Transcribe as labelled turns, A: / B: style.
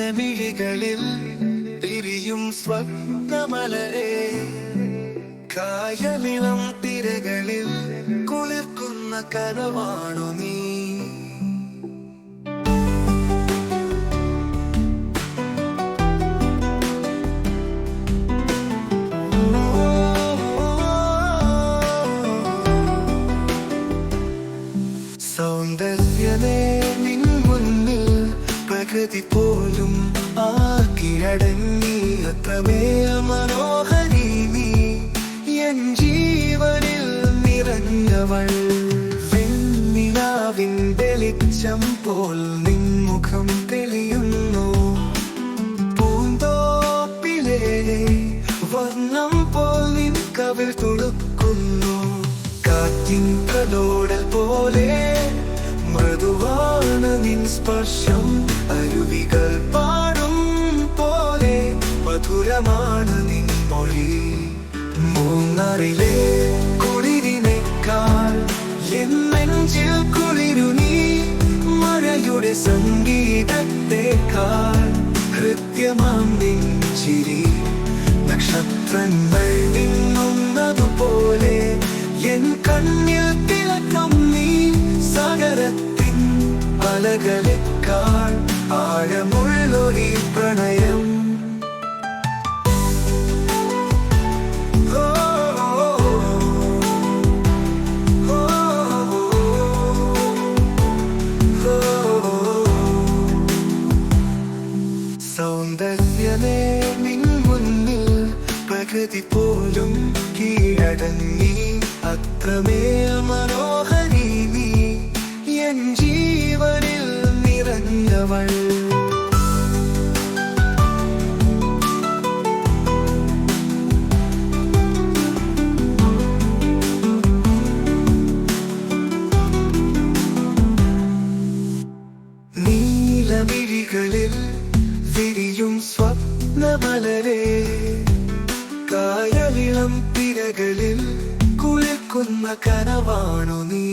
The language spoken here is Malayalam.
A: നീലമിഴികളിൽ തിരിയും സ്വപ്നമലരെ കായലിളം തിരകളിൽ കുളിർക്കുന്ന കനവാണു നീ. പ്രകൃതി പോലും ആ കീഴടങ്ങി അത്രമേ മനോഹരി നീ എൻ ജീവനിൽ നിറഞ്ഞവൾ. വെണ്ണിനാവിൻ തെളിച്ചം പോൽ നിൻമുഖം തെളിയുന്നു. പൂന്തോപ്പിലെ വർണം പോൽ നിൻ കവിൾ തുളുക്കുന്നു കാറ്റിൻ കടോടൽ പോലെ സ്പർശം അരുവികൾ പാടും പോലെ മധുരമാണ് നിൻ മൊഴി മൂന്നറിലെ കുളിരിനേക്കാൾ എന്നെഞ്ചിൽ നെഞ്ചിൽ കുളിരു നീ. മഴയുടെ സംഗീതത്തെക്കാൾ ഹൃദ്യമാം ചിരി. നക്ഷത്രങ്ങൾ നിന്നുന്നതുപോലെ അലകളെക്കാൾ ആഴമുള്ളൊരു പ്രണയം. പ്രകൃതി പോലും കീഴടങ്ങി അത്രമേ മനോഹരി നിറഞ്ഞവൾ നീലമിഴികളിൽ വിരിയും സ്വപ്നമലരെ കായലിളം തിരകളിൽ കുളിക്കുന്ന കനവാണു നീ.